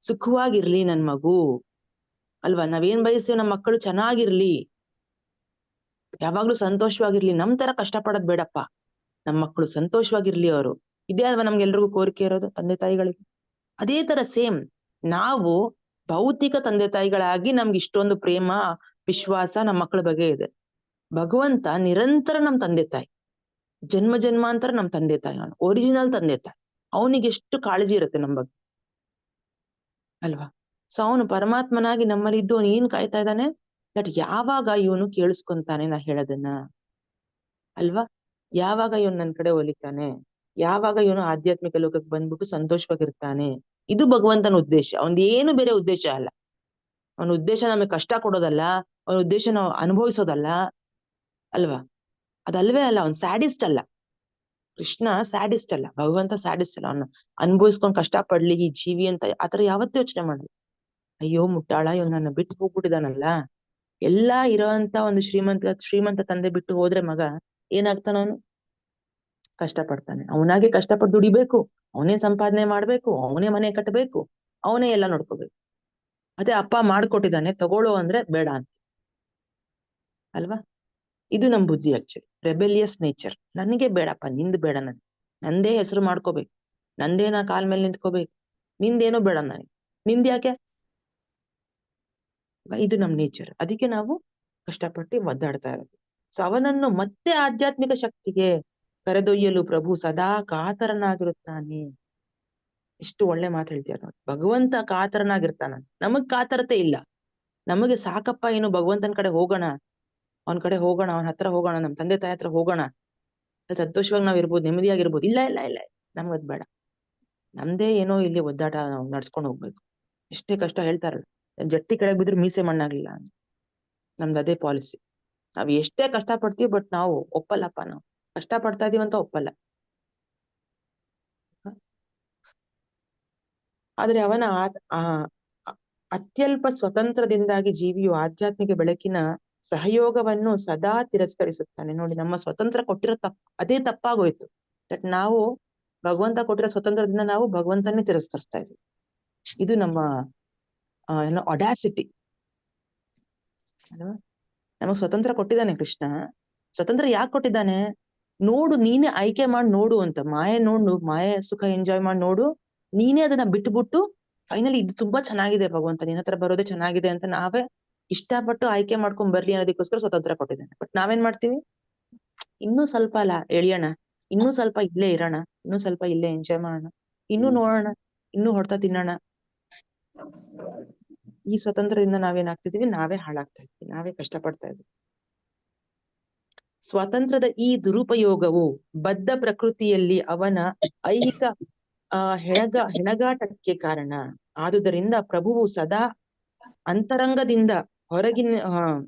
ಸುಖವಾಗಿರ್ಲಿ ನನ್ ಮಗು. ಅಲ್ವಾ? ನಾವೇನ್ ಬಯಸ್ತೀವಿ ನಮ್ಮ ಮಕ್ಕಳು ಚೆನ್ನಾಗಿರ್ಲಿ. ಯಾವಾಗ್ಲೂ ಸಂತೋಷವಾಗಿರ್ಲಿ. ನಮ್ ತರ ಕಷ್ಟ ಪಡೋದ್ ಬೇಡಪ್ಪ. ನಮ್ ಮಕ್ಕಳು ಸಂತೋಷವಾಗಿರ್ಲಿ ಅವರು. ಇದೇ ಅಲ್ವಾ ನಮ್ಗೆಲ್ರಿಗೂ ಕೋರಿಕೆ ಇರೋದು ತಂದೆ ತಾಯಿಗಳಿಗೆ? ಅದೇ ತರ ಸೇಮ್. ನಾವು ಭೌತಿಕ ತಂದೆ ತಾಯಿಗಳಾಗಿ ನಮ್ಗೆ ಇಷ್ಟೊಂದು ಪ್ರೇಮ, ವಿಶ್ವಾಸ ನಮ್ಮ ಮಕ್ಕಳ ಬಗ್ಗೆ ಇದೆ. ಭಗವಂತ ನಿರಂತರ ನಮ್ ತಂದೆ ತಾಯಿ. ಜನ್ಮ ಜನ್ಮಾಂತರ ನಮ್ ತಂದೆ ತಾಯಿ ಅವನು. ಒರಿಜಿನಲ್ ತಂದೆ ತಾಯಿ. ಅವನಿಗೆ ಎಷ್ಟು ಕಾಳಜಿ ಇರುತ್ತೆ ನಮ್ ಬಗ್ಗೆ? ಅಲ್ವಾ? ಸೊ ಅವನು ಪರಮಾತ್ಮನಾಗಿ ನಮ್ಮಲ್ಲಿ ಇದ್ದು ಅವನು ಏನ್ ಕಾಯ್ತಾ ಇದ್ದಾನೆ? ದಟ್ ಯಾವಾಗ ಇವನು ಕೇಳಿಸ್ಕೊಂತಾನೆ ನಾ ಹೇಳೋದನ್ನ? ಅಲ್ವಾ? ಯಾವಾಗ ಇವನು ನನ್ ಕಡೆ ಒಲಿತಾನೆ? ಯಾವಾಗ ಇವನು ಆಧ್ಯಾತ್ಮಿಕ ಲೋಕಕ್ಕೆ ಬಂದ್ಬಿಟ್ಟು ಸಂತೋಷವಾಗಿರ್ತಾನೆ? ಇದು ಭಗವಂತನ ಉದ್ದೇಶ. ಅವನ್ ಏನು ಬೇರೆ ಉದ್ದೇಶ ಅಲ್ಲ. ಅವನ ಉದ್ದೇಶ ನಮಗೆ ಕಷ್ಟ ಕೊಡೋದಲ್ಲ, ಅವನ ಉದ್ದೇಶ ನಾವು ಅನುಭವಿಸೋದಲ್ಲ ಅಲ್ವಾ? ಅದಲ್ವೇ ಅಲ್ಲ, ಅವ್ನ್ ಸ್ಯಾಡಿಸ್ಟ್ ಅಲ್ಲ. ಕೃಷ್ಣ ಸ್ಯಾಡಿಸ್ಟ್ ಅಲ್ಲ, ಭಗವಂತ ಸ್ಯಾಡಿಸ್ಟ್ ಅಲ್ಲ. ಅವನು ಅನುಭವಿಸ್ಕೊಂಡ್ ಕಷ್ಟ ಪಡ್ಲಿ, ಈ ಜೀವಿ ಅಂತ ಆತರ ಯಾವತ್ತೂ ಯೋಚನೆ ಮಾಡಲ್ಲ. ಅಯ್ಯೋ ಮುಟ್ಟಾಳ ಇವ್ ನನ್ನ ಬಿಟ್ಟು ಹೋಗ್ಬಿಟ್ಟಿದಾನಲ್ಲ. ಎಲ್ಲಾ ಇರೋಂತ ಒಂದು ಶ್ರೀಮಂತ ಶ್ರೀಮಂತ ತಂದೆ ಬಿಟ್ಟು ಹೋದ್ರೆ ಮಗ ಏನಾಗ್ತಾನ ಅವನು? ಕಷ್ಟ ಪಡ್ತಾನೆ. ಅವನಾಗೆ ಕಷ್ಟಪಟ್ಟು ದುಡಿಬೇಕು. ಅವನೇ ಸಂಪಾದನೆ ಮಾಡ್ಬೇಕು, ಅವನೇ ಮನೆ ಕಟ್ಟಬೇಕು ಅವನೇ ಎಲ್ಲ ನೋಡ್ಕೋಬೇಕು. ಅದೇ ಅಪ್ಪ ಮಾಡ್ಕೊಟ್ಟಿದ್ದಾನೆ, ತಗೊಳ್ಳೋ ಅಂದ್ರೆ ಬೇಡ ಅಂತ. ಅಲ್ವಾ? ಇದು ನಮ್ ಬುದ್ಧಿ ಆಕ್ಚುಲಿ ರೆಬೆಲಿಯಸ್ ನೇಚರ್ ನನಗೆ ಬೇಡಪ್ಪ, ನಿಂದ್ ಬೇಡ ನನ್ ನಂದೇ ಹೆಸರು ಮಾಡ್ಕೋಬೇಕು. ನಂದೇ ನಾ ಕಾಲ್ ಮೇಲೆ ನಿಂತ್ಕೋಬೇಕು. ನಿಂದೇನೋ ಬೇಡ ನನಗೆ. ನಿಂದ್ ಯಾಕೆ? ಇದು ನಮ್ ನೇಚರ್ ಅದಕ್ಕೆ ನಾವು ಕಷ್ಟಪಟ್ಟು ಒದ್ದಾಡ್ತಾ ಇರೋದು. ಸೊ ಅವನನ್ನು ಮತ್ತೆ ಆಧ್ಯಾತ್ಮಿಕ ಶಕ್ತಿಗೆ ಕರೆದೊಯ್ಯಲು ಪ್ರಭು ಸದಾ ಕಾತರನಾಗಿರುತ್ತಾನೆ. ಇಷ್ಟು ಒಳ್ಳೆ ಮಾತು ಹೇಳ್ತೀಯ ನೋಡಿ. ಭಗವಂತ ಕಾತರನಾಗಿರ್ತಾನ. ನಮಗ್ ಕಾತರತೆ ಇಲ್ಲ. ನಮಗೆ ಸಾಕಪ್ಪ ಏನು ಭಗವಂತನ ಕಡೆ ಹೋಗೋಣ. ಅವನ ಕಡೆ ಹೋಗೋಣ ಅವನ ಹತ್ರ ಹೋಗೋಣ ನಮ್ ತಂದೆ ತಾಯಿ ಹತ್ರ ಹೋಗೋಣ. ಸಂತೋಷವಾಗಿ ನಾವ್ ಇರ್ಬೋದು ನೆಮ್ಮದಿಯಾಗಿರ್ಬೋದು. ಇಲ್ಲ ಇಲ್ಲ ಇಲ್ಲ ನಮ್ಗದ್ ಬೇಡ. ನಮ್ದೇ ಏನೋ ಇಲ್ಲಿ ಒದ್ದಾಟ ನಾವು ನಡ್ಸ್ಕೊಂಡು ಹೋಗ್ಬೇಕು. ಎಷ್ಟೇ ಕಷ್ಟ ಹೇಳ್ತಾರಲ್ಲ. ಜಟ್ಟಿ ಕಡೆ ಬಿದ್ರೆ ಮೀಸೆ ಮಣ್ಣಾಗ್ಲಿಲ್ಲ. ನಮ್ದು ಅದೇ ಪಾಲಿಸಿ. ನಾವ್ ಎಷ್ಟೇ ಕಷ್ಟ ಪಡ್ತೀವಿ ಬಟ್ ನಾವು ಒಪ್ಪಲ್ಲಪ್ಪ ನಾವು. ಕಷ್ಟ ಪಡ್ತಾ ಅಂತ ಒಪ್ಪಲ್ಲ. ಆದ್ರೆ ಅವನ ಅತ್ಯಲ್ಪ ಸ್ವತಂತ್ರದಿಂದಾಗಿ ಜೀವಿಯು ಆಧ್ಯಾತ್ಮಿಕ ಬೆಳಕಿನ ಸಹಯೋಗವನ್ನು ಸದಾ ತಿರಸ್ಕರಿಸುತ್ತಾನೆ. ನೋಡಿ, ನಮ್ಮ ಸ್ವತಂತ್ರ ಕೊಟ್ಟಿರೋ ತಪ್, ಅದೇ ತಪ್ಪಾಗೋಯ್ತು. ಬಟ್ ನಾವು ಭಗವಂತ ಕೊಟ್ಟಿರೋ ಸ್ವತಂತ್ರದಿಂದ ನಾವು ಭಗವಂತನ್ನೇ ತಿರಸ್ಕರಿಸ್ತಾ ಇದ್ವಿ ಇದು ನಮ್ಮ ಏನೋ ಅಡ್ಯಾಸಿಟಿ ಅಲ್ವಾ? ನಮಗ್ ಸ್ವತಂತ್ರ ಕೊಟ್ಟಿದ್ದಾನೆ ಕೃಷ್ಣ. ಸ್ವತಂತ್ರ ಯಾಕೆ ಕೊಟ್ಟಿದ್ದಾನೆ? ನೋಡು ನೀನೆ ಆಯ್ಕೆ ಮಾಡಿ ನೋಡು ಅಂತ. ಮಾಯೆ ನೋಡು ಮಾಯೆ ಸುಖ ಎಂಜಾಯ್ ಮಾಡಿ ನೋಡು. ನೀನೇ ಅದನ್ನ ಬಿಟ್ಬಿಟ್ಟು ಫೈನಲಿ ಇದು ತುಂಬಾ ಚೆನ್ನಾಗಿದೆ ಭಗವಂತ. ನಿನ್ನ ಹತ್ರ ಬರೋದೇ ಚೆನ್ನಾಗಿದೆ ಅಂತ ನಾವೇ ಇಷ್ಟಪಟ್ಟು ಆಯ್ಕೆ ಮಾಡ್ಕೊಂಡ್ ಬರ್ಲಿ ಅನ್ನೋದಕ್ಕೋಸ್ಕರ ಸ್ವತಂತ್ರ ಕೊಟ್ಟಿದ್ದೇನೆ. ಬಟ್ ನಾವೇನ್ ಮಾಡ್ತೀವಿ? ಇನ್ನೂ ಸ್ವಲ್ಪ ಅಲ್ಲ ಎಳಿಯೋಣ. ಇನ್ನೂ ಸ್ವಲ್ಪ ಇಲ್ಲೇ ಇರೋಣ. ಇನ್ನೂ ಸ್ವಲ್ಪ ಇಲ್ಲೇ ಎಂಜಾಯ್ ಮಾಡೋಣ. ಇನ್ನೂ ನೋಡೋಣ. ಇನ್ನೂ ಹೊಡ್ತಾ ತಿನ್ನೋಣ. ಈ ಸ್ವತಂತ್ರದಿಂದ ನಾವೇನಾಗ್ತಿದೀವಿ ನಾವೇ ಹಾಳಾಗ್ತಾ ಇದ್ವಿ. ನಾವೇ ಕಷ್ಟ ಪಡ್ತಾ ಇದ್ವಿ. ಸ್ವಾತಂತ್ರ್ಯದ ಈ ದುರುಪಯೋಗವು ಬದ್ಧ ಪ್ರಕೃತಿಯಲ್ಲಿ ಅವನ ಐಹಿಕ, ಆ, ಹೆಣಗ, ಹೆಣಗಾಟಕ್ಕೆ ಕಾರಣ. ಆದುದರಿಂದ ಪ್ರಭುವು ಸದಾ ಅಂತರಂಗದಿಂದ ಹೊರಗಿನ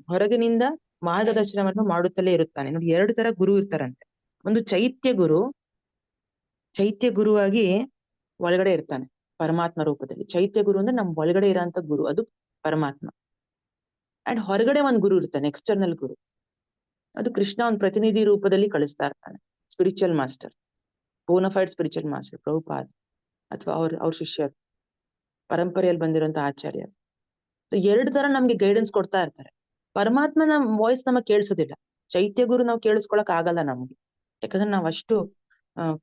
ಹೊರಗಿನಿಂದ ಮಾರ್ಗದರ್ಶನವನ್ನು ಮಾಡುತ್ತಲೇ ಇರುತ್ತಾನೆ. ನೋಡಿ, ಎರಡು ತರ ಗುರು ಇರ್ತಾರಂತೆ. ಒಂದು ಚೈತ್ಯ ಗುರು, ಚೈತ್ಯ ಗುರುವಾಗಿ ಒಳಗಡೆ ಇರ್ತಾನೆ ಪರಮಾತ್ಮ ರೂಪದಲ್ಲಿ. ಚೈತ್ಯ ಗುರು ಅಂದ್ರೆ ನಮ್ ಒಳಗಡೆ ಇರೋಂತ ಗುರು, ಅದು ಪರಮಾತ್ಮ. ಅಂಡ್ ಹೊರಗಡೆ ಒಂದ್ ಗುರು ಇರ್ತಾನೆ ಎಕ್ಸ್ಟರ್ನಲ್ ಗುರು. ಅದು ಕೃಷ್ಣ ಒಂದ್ ಪ್ರತಿನಿಧಿ ರೂಪದಲ್ಲಿ ಕಳಿಸ್ತಾ ಇರ್ತಾನೆ spiritual master bona fide spiritual master Prabhupad, ಅಥವಾ ಅವ್ರ ಅವ್ರ ಶಿಷ್ಯರು, ಪರಂಪರೆಯಲ್ಲಿ ಬಂದಿರುವಂತ ಆಚಾರ್ಯರು. ಎರಡು ತರ ನಮ್ಗೆ ಗೈಡೆನ್ಸ್ ಕೊಡ್ತಾ ಇರ್ತಾರೆ. ಪರಮಾತ್ಮನ ವಾಯ್ಸ್ ನಮಗ್ ಕೇಳಿಸೋದಿಲ್ಲ. ಚೈತ್ಯ ಗುರು ನಾವು ಕೇಳಿಸ್ಕೊಳಕ್ ಆಗಲ್ಲ ನಮ್ಗೆ. ಯಾಕಂದ್ರೆ ನಾವ್ ಅಷ್ಟು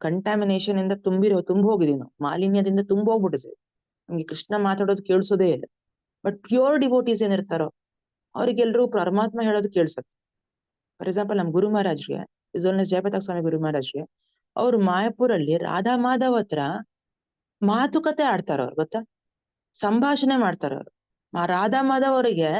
ಕಂಟಾಮಿನೇಷನ್ ಇಂದ ತುಂಬಿರೋ, ತುಂಬ ಹೋಗಿದೀವಿ ನಾವು. ಮಾಲಿನ್ಯದಿಂದ ತುಂಬ ಹೋಗ್ಬಿಟ್ಟಿದೆ ನಮ್ಗೆ ಕೃಷ್ಣ ಮಾತಾಡೋದು ಕೇಳಿಸೋದೇ ಇಲ್ಲ. ಬಟ್ ಪ್ಯೂರ್ ಡಿವೋಟೀಸ್ ಏನಿರ್ತಾರೋ ಅವ್ರಿಗೆಲ್ರೂ ಪರಮಾತ್ಮ ಹೇಳೋದು ಕೇಳಿಸುತ್ತೆ ಫಾರ್ ಎಕ್ಸಾಂಪಲ್ ನಮ್ ಗುರು ಮಹಾರಾಜ್ಗೆ ಇಸ್ ಜಯಪತಾಕ್ ಸ್ವಾಮಿ ಗುರು ಮಹಾರಾಜ್ಗೆ, ಅವ್ರು ಮಾಯಾಪುರಲ್ಲಿ ರಾಧಾ ಮಾಧವ್ ಹತ್ರ ಮಾತುಕತೆ ಆಡ್ತಾರ ಅವ್ರು, ಗೊತ್ತಾ? ಸಂಭಾಷಣೆ ಮಾಡ್ತಾರ ಅವ್ರು. ಆ ರಾಧಾ ಮಾಧವ್ ಅವರಿಗೆ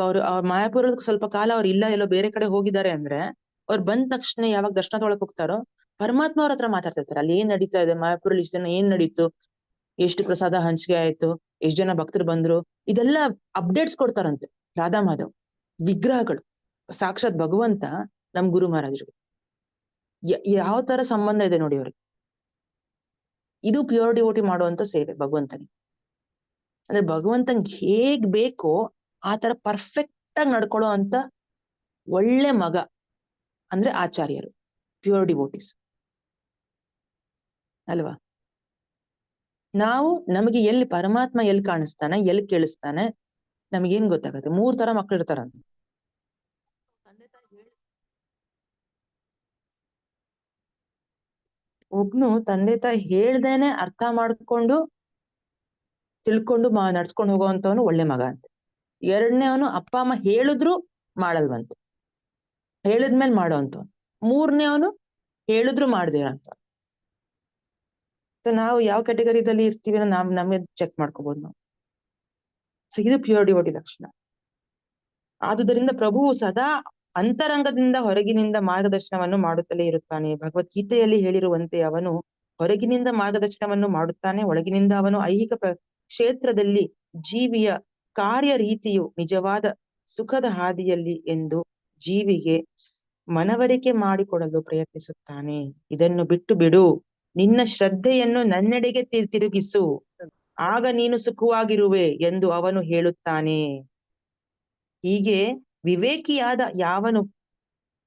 ಅವ್ರು ಅವ್ರ ಮಾಯಾಪುರದ ಸ್ವಲ್ಪ ಕಾಲ ಅವ್ರು ಇಲ್ಲ, ಎಲ್ಲೋ ಬೇರೆ ಕಡೆ ಹೋಗಿದ್ದಾರೆ ಅಂದ್ರೆ, ಅವ್ರು ಬಂದ ತಕ್ಷಣ ಯಾವಾಗ ದರ್ಶನ ತೊಳಕ್ ಹೋಗ್ತಾರೋ, ಪರಮಾತ್ಮ ಅವ್ರ ಹತ್ರ ಮಾತಾಡ್ತಿರ್ತಾರೆ ಅಲ್ಲಿ ಏನ್ ನಡೀತಾ ಇದೆ? ಮಾಯಾಪುರಲ್ಲಿ ಇಷ್ಟು ಜನ ಏನ್ ನಡೀತು? ಎಷ್ಟು ಪ್ರಸಾದ ಹಂಚಿಕೆ ಆಯ್ತು? ಎಷ್ಟ್ ಜನ ಭಕ್ತರು ಬಂದ್ರು? ಇದೆಲ್ಲ ಅಪ್ಡೇಟ್ಸ್ ಕೊಡ್ತಾರಂತೆ ರಾಧಾ ಮಾಧವ್. ವಿಗ್ರಹಗಳು. ಸಾಕ್ಷಾತ್ ಭಗವಂತ ನಮ್ ಗುರು ಮಹಾರಾಜರಿಗೆ ಯಾವ ತರ ಸಂಬಂಧ ಇದೆ ನೋಡಿ ಅವ್ರಿಗೆ. ಇದು ಪ್ಯೂರ್ ಡಿವೋಟಿ ಮಾಡುವಂತ ಸೇವೆ ಭಗವಂತನಿಗೆ. ಅಂದ್ರೆ ಭಗವಂತನ್ಗೆ ಹೇಗ್ ಬೇಕೋ ಆ ತರ ಪರ್ಫೆಕ್ಟ್ ಆಗಿ ನಡ್ಕೊಳ್ಳೋ ಅಂತ ಒಳ್ಳೆ ಮಗ ಅಂದ್ರೆ ಆಚಾರ್ಯರು ಪ್ಯೂರ್ ಡಿವೋಟಿಸ್ ಅಲ್ವಾ? ನಾವು ನಮಗೆ ಎಲ್ಲಿ ಪರಮಾತ್ಮ ಎಲ್ಲಿ ಕಾಣಿಸ್ತಾನೆ ಎಲ್ಲಿ ಕೇಳಿಸ್ತಾನೆ ನಮಗೇನ್ ಗೊತ್ತಾಗತ್ತೆ? ಮೂರ್ ತರ ಮಕ್ಳು ಇರ್ತಾರಂತ ಒಬ್ನು ತಂದೆ ತಾಯಿ ಹೇಳ್ದೇನೆ ಅರ್ಥ ಮಾಡ್ಕೊಂಡು ತಿಳ್ಕೊಂಡು ಮಾ, ನಡ್ಸ್ಕೊಂಡು ಹೋಗುವಂತವನು ಒಳ್ಳೆ ಮಗ ಅಂತ. ಎರಡನೇವನು ಅಪ್ಪ, ಅಮ್ಮ ಹೇಳಿದ್ರು ಮಾಡಲ್ವಂತೆ. ಹೇಳಿದ್ಮೇಲೆ ಮಾಡೋಂಥವ್ನು ಮೂರನೇವನು ಹೇಳಿದ್ರು ಮಾಡದೇ ಸೊ ನಾವು ಯಾವ ಕ್ಯಾಟಗರಿದಲ್ಲಿ ಇರ್ತೀವಿ ನಾವ್ ನಮಗೆ ಚೆಕ್ ಮಾಡ್ಕೋಬಹುದು ನಾವು. ಸೊ ಇದು ಪ್ಯೂರ್ ಡಿವೋಟಿ ಲಕ್ಷಣ. ಆದುದರಿಂದ ಪ್ರಭುವು ಸದಾ ಅಂತರಂಗದಿಂದ ಹೊರಗಿನಿಂದ ಮಾರ್ಗದರ್ಶನವನ್ನು ಮಾಡುತ್ತಲೇ ಇರುತ್ತಾನೆ. ಭಗವದ್ಗೀತೆಯಲ್ಲಿ ಹೇಳಿರುವಂತೆ ಅವನು ಹೊರಗಿನಿಂದ ಮಾರ್ಗದರ್ಶನವನ್ನು ಮಾಡುತ್ತಾನೆ, ಒಳಗಿನಿಂದ ಅವನು ಐಹಿಕ ಕ್ಷೇತ್ರದಲ್ಲಿ ಜೀವಿಯ ಕಾರ್ಯ ರೀತಿಯು ನಿಜವಾದ ಸುಖದ ಹಾದಿಯಲ್ಲಿ ಎಂದು ಜೀವಿಗೆ ಮನವರಿಕೆ ಮಾಡಿಕೊಡಲು ಪ್ರಯತ್ನಿಸುತ್ತಾನೆ. ಇದನ್ನು ಬಿಟ್ಟು ಬಿಡು. ನಿನ್ನ ಶ್ರದ್ಧೆಯನ್ನು ನನ್ನೆಡೆಗೆ ತಿರುಗಿಸು. ಆಗ ನೀನು ಸುಖವಾಗಿರುವೆ ಎಂದು ಅವನು ಹೇಳುತ್ತಾನೆ. ಹೀಗೆ ವಿವೇಕಿಯಾದ ಯಾವನು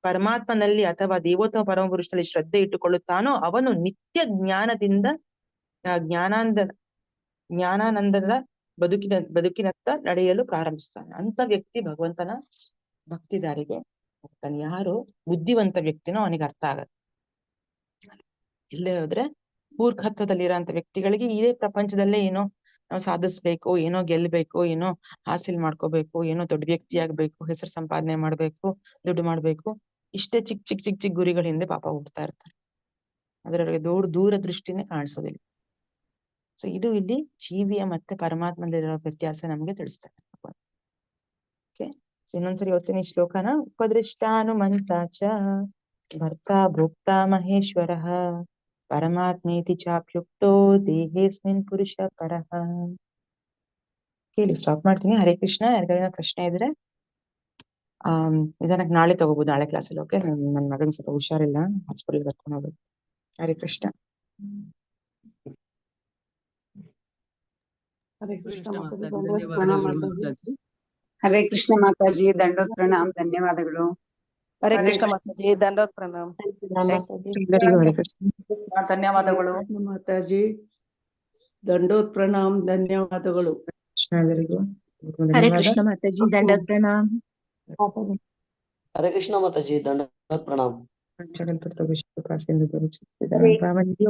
ಪರಮಾತ್ಮನಲ್ಲಿ ಅಥವಾ ದೇವೋತ್ತಮ ಪರಮಪುರುಷನಲ್ಲಿ ಶ್ರದ್ಧೆ ಇಟ್ಟುಕೊಳ್ಳುತ್ತಾನೋ ಅವನು ನಿತ್ಯ ಜ್ಞಾನದಿಂದ ಜ್ಞಾನಾಂದ ಜ್ಞಾನಾನಂದ ಜ್ಞಾನಾನಂದದ ಬದುಕಿನ, ಬದುಕಿನತ್ತ ನಡೆಯಲು ಪ್ರಾರಂಭಿಸ್ತಾನೆ ಅಂತ ವ್ಯಕ್ತಿ ಭಗವಂತನ ಭಕ್ತಿದಾರಿಗೆ ಹೋಗ್ತಾನೆ ಯಾರು? ಬುದ್ಧಿವಂತ ವ್ಯಕ್ತಿನೋ ಅವನಿಗೆ ಅರ್ಥ ಆಗತ್ತೆ. ಇಲ್ಲೇ ಹೋದ್ರೆ ಮೂರ್ಖತ್ವದಲ್ಲಿರೋಂಥ ವ್ಯಕ್ತಿಗಳಿಗೆ ಇದೇ ಪ್ರಪಂಚದಲ್ಲೇ ಏನೋ ನಾವು ಸಾಧಿಸ್ಬೇಕು, ಏನೋ ಗೆಲ್ಬೇಕು, ಏನೋ ಹಾಸಿಲ್ ಮಾಡ್ಕೋಬೇಕು, ಏನೋ ದೊಡ್ಡ ವ್ಯಕ್ತಿ ಆಗ್ಬೇಕು ಹೆಸರು ಸಂಪಾದನೆ ಮಾಡ್ಬೇಕು, ದುಡ್ಡು ಮಾಡ್ಬೇಕು, ಇಷ್ಟೇ ಚಿಕ್ಕ ಚಿಕ್ಕ ಚಿಕ್ಕ ಚಿಕ್ಕ ಗುರಿಗಳ ಹಿಂದೆ ಪಾಪ ಹುಡ್ತಾ ಇರ್ತಾರೆ. ಅದರವರೆಗೆ ದೂರ ದೂರ ದೃಷ್ಟಿನೇ ಕಾಣಿಸೋದಿಲ್ಲ. ಸೊ ಇದು ಇಲ್ಲಿ ಜೀವಿಯ ಮತ್ತೆ ಪರಮಾತ್ಮದಲ್ಲಿರೋ ವ್ಯತ್ಯಾಸ ನಮ್ಗೆ ತಿಳಿಸ್ತಾರೆ ಇನ್ನೊಂದ್ಸರಿ ಓದ್ತೀನಿ ಶ್ಲೋಕನ. ಉಪದೃಷ್ಟಾನುಮಂತಾಚ ಭರ್ತಾ ಭೋಕ್ತಾ ಮಹೇಶ್ವರ. ಪರಮಾತ್ಮೇತಿ ಚಾಪ್ಯುಕ್ತೋ ದೇಹೇಸ್ಮಿನ್ ಪುರುಷ ಪರಹ ಕೇಳಿ ಸ್ಟಾಪ್ ಮಾಡ್ತೀನಿ. ಹರೇ ಕೃಷ್ಣ ಯಾರಿಗಾರ ಪ್ರಶ್ನೆ ಇದ್ರೆ ಆ ಇದನ್ನ ನಾಳೆ ತಗೋಬಹುದು ನಾಳೆ ಕ್ಲಾಸಲ್ಲಿ ಓಕೆ ನನ್ನ ಮಗನ್ ಸ್ವಲ್ಪ ಹುಷಾರಿಲ್ಲ ಹಾಸ್ಪಿಟಲ್ ಕರ್ಕೊಂಡು ಹೋಗ್ಬೇಕು. ಹರೇ ಕೃಷ್ಣ. ಹರೇ ಕೃಷ್ಣ ಮಾತಾಜಿ ದಂಡೋತ್ ಪ್ರಣಾಮ ಹರೇ ಕೃಷ್ಣ ಮಾತಾಜಿ ದಂಡೋತ್ ಪ್ರಣಾಮ್ ಧನ್ಯವಾದಗಳು. ಹರೇ ಕೃಷ್ಣ ಮಾತಾಜಿ ದಂಡೋತ್ ಪ್ರಣಾಮ್ ಎಲ್ಲರಿಗೂ ಹರೇ ಕೃಷ್ಣ. ಧನ್ಯವಾದಗಳು ಮಾತಾಜಿ. ದಂಡೋತ್ ಪ್ರಣಾಮ್ ಧನ್ಯವಾದಗಳು. ಕೃಷ್ಣ ಎಲ್ಲರಿಗೂ ಹರೇ ಕೃಷ್ಣ ಮಾತಾಜಿ ದಂಡೋತ್ ಪ್ರಣಾಮ್ ಹರೇ ಕೃಷ್ಣ ಮಾತಾಜಿ ದಂಡೋತ್ ಪ್ರಣಾಮ್ ಜಗನ್ಪುತ್ರ ವಿಶ್ವ ಸಿಂಧು ಹರೇ- ಪ್ರಾಮಾಣಿಕ